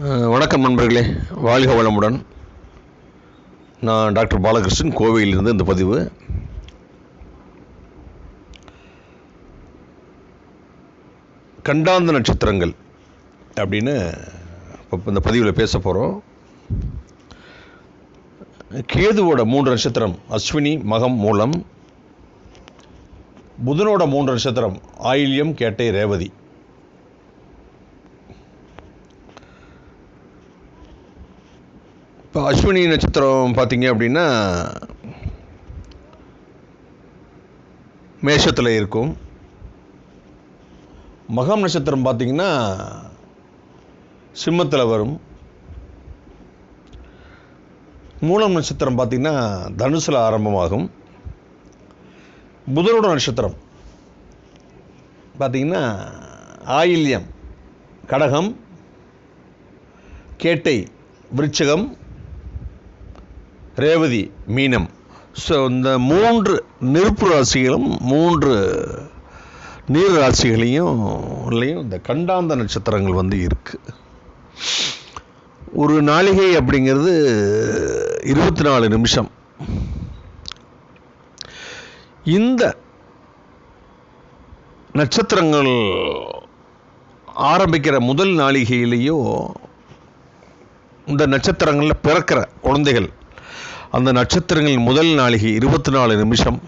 வணக்கம் நண்பர்களே. வாழ்க வளமுடன். நான் டாக்டர் பாலகிருஷ்ணன் கோவையிலிருந்து இந்த பதிவு. கண்டாந்த நட்சத்திரங்கள் அப்படின்னு இப்போ இந்த பதிவில் பேச போகிறோம் கேதுவோட மூன்று நட்சத்திரம் அஸ்வினி மகம் மூலம். புதனோட மூன்று நட்சத்திரம் ஆயில்யம் கேட்டை ரேவதி. இப்போ அஸ்வினி நட்சத்திரம் பார்த்தீங்க அப்படின்னா மேஷத்தில் இருக்கும். மகம் நட்சத்திரம் பார்த்தீங்கன்னா சிம்மத்தில் வரும். மூலம் நட்சத்திரம் பார்த்தீங்கன்னா தனுசில் ஆரம்பமாகும். புதனோட நட்சத்திரம் பார்த்தீங்கன்னா ஆயில்யம் கடகம் கேட்டை விருச்சகம் ரேவதி மீனம். ஸோ இந்த மூன்று நெருப்பு ராசிகளும் மூன்று நீர் ராசிகளையும் இந்த கண்டாந்த நட்சத்திரங்கள் வந்து இருக்குது ஒரு நாளிகை அப்படிங்கிறது இருபத்தி நாலு நிமிஷம். இந்த நட்சத்திரங்கள் ஆரம்பிக்கிற முதல் நாளிகையிலேயோ இந்த நட்சத்திரங்களில் பிறக்கிற குழந்தைகள் அந்த நட்சத்திரங்களின் முதல் நாளிகை இருபத்தி நாலு நிமிஷம்.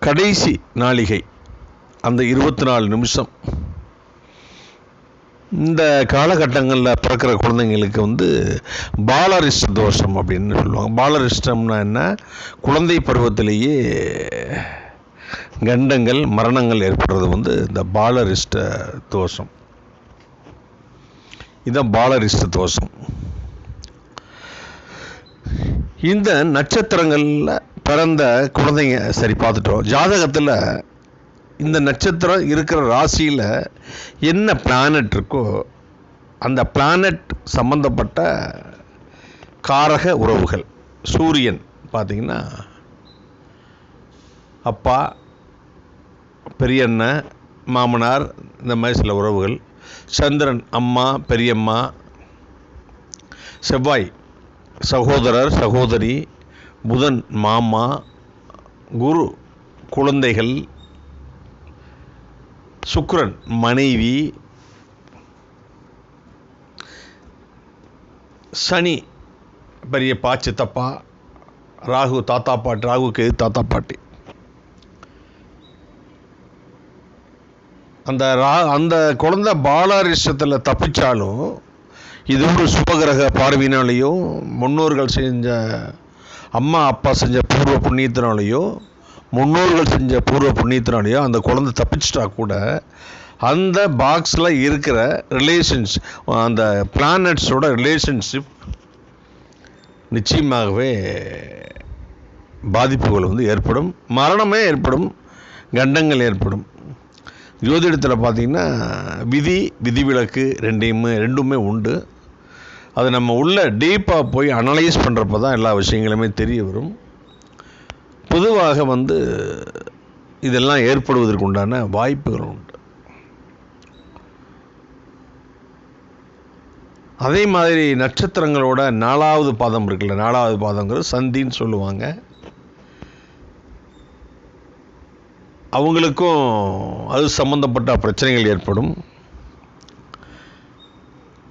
கடைசி நாளிகை அந்த இருபத்தி நாலு நிமிஷம். இந்த காலகட்டங்களில் பிறக்கிற குழந்தைங்களுக்கு வந்து பாலரிஷ்ட தோஷம் அப்படின்னு சொல்லுவாங்க. பாலரிஷ்டம்னா என்ன? குழந்தை பருவத்திலேயே கண்டங்கள் மரணங்கள் ஏற்படுறது வந்து இந்த பாலரிஷ்ட தோஷம். இதுதான் பாலரிஷ்ட தோஷம். இந்த நட்சத்திரங்களில் பிறந்த குழந்தைங்க சரி பார்த்துட்டோம். ஜாதகத்தில் இந்த நட்சத்திரம் இருக்கிற ராசியில் என்ன பிளானட் இருக்கோ அந்த பிளானட் சம்பந்தப்பட்ட காரக உறவுகள். சூரியன் பார்த்திங்கன்னா அப்பா பெரியண்ணன் மாமனார் இந்த மாதிரி சில உறவுகள். சந்திரன் அம்மா பெரியம்மா செவ்வாய் சகோதரர் சகோதரி புதன் மாமா குரு குழந்தைகள் சுக்ரன் மனைவி சனி பெரியப்பா சித்தப்பா ராகு தாத்தா பாட்டி ராகுக்கு எது தாத்தா பாட்டி. அந்த ரா அந்த குழந்தை பாலாரிஷத்தில் தப்பிச்சாலும் இது ஒரு சுபகிரக பார்வையினாலேயோ முன்னோர்கள் செஞ்ச அம்மா அப்பா செஞ்ச பூர்வ புண்ணியத்தினாலேயோ முன்னோர்கள் செஞ்ச பூர்வ புண்ணியத்தினாலேயோ அந்த குழந்தை தப்பிச்சிட்டா கூட அந்த பாக்ஸில் இருக்கிற ரிலேஷன்ஸ் அந்த பிளானட்ஸோட ரிலேஷன்ஷிப் நிச்சயமாகவே பாதிப்புகள் வந்து ஏற்படும் மரணமே ஏற்படும் கண்டங்கள் ஏற்படும். ஜோதிடத்தில் பார்த்தீங்கன்னா விதி விதிவிலக்கு ரெண்டையுமே ரெண்டுமே உண்டு. அது நம்ம உள்ள டீப்பாக போய் அனலைஸ் பண்ணுறப்ப தான் எல்லா விஷயங்களுமே தெரிய வரும். பொதுவாக வந்து இதெல்லாம் ஏற்படுவதற்கு உண்டான வாய்ப்புகள் உண்டு. அதே மாதிரி நட்சத்திரங்களோட நாலாவது பாதம் இருக்குல்ல நாலாவது பாதங்கிறது சந்தின்னு சொல்லுவாங்க. அவங்களுக்கும் அது சம்பந்தப்பட்ட பிரச்சனைகள் ஏற்படும்.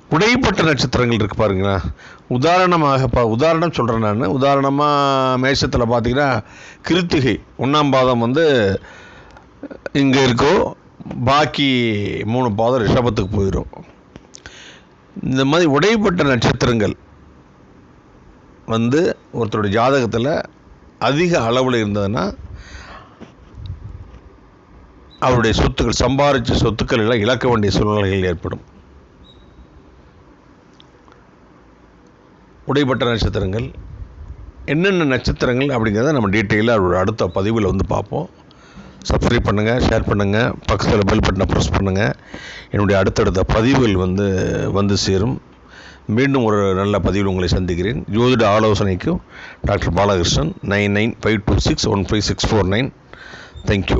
உடைப்பட்ட நட்சத்திரங்கள் இருக்கு பாருங்களா. உதாரணமாக பா உதாரணம் சொல்கிறேன் நான். உதாரணமாக மேஷத்தில் பார்த்தீங்கன்னா கிருத்திகை ஒன்றாம் பாதம் வந்து இங்கே இருக்கோ பாக்கி மூணு பாதம் ரிஷபத்துக்கு போயிடும் இந்த மாதிரி உடைப்பட்ட நட்சத்திரங்கள் வந்து ஒருத்தருடைய ஜாதகத்தில் அதிக அளவில் இருந்ததுன்னா அவருடைய சொத்துக்கள் சம்பாரித்த சொத்துக்கள் எல்லாம் இழக்க வேண்டிய சூழ்நிலைகள் ஏற்படும். உடைப்பட்ட நட்சத்திரங்கள் என்னென்ன நட்சத்திரங்கள் அப்படிங்கிறத நம்ம டீட்டெயிலாக அவரோட அடுத்த பதிவில் வந்து பார்ப்போம். சப்ஸ்கிரைப் பண்ணுங்கள் ஷேர் பண்ணுங்கள் பக்கத்தில் பெல் பட்டனை ப்ரெஸ் பண்ணுங்கள் என்னுடைய அடுத்தடுத்த பதிவுகள் வந்து வந்து சேரும். மீண்டும் ஒரு நல்ல பதிவில் உங்களை சந்திக்கிறேன். ஜோதிட ஆலோசனைக்கும் doctor Balakrishnan nine nine five two six one five six four nine. Thank you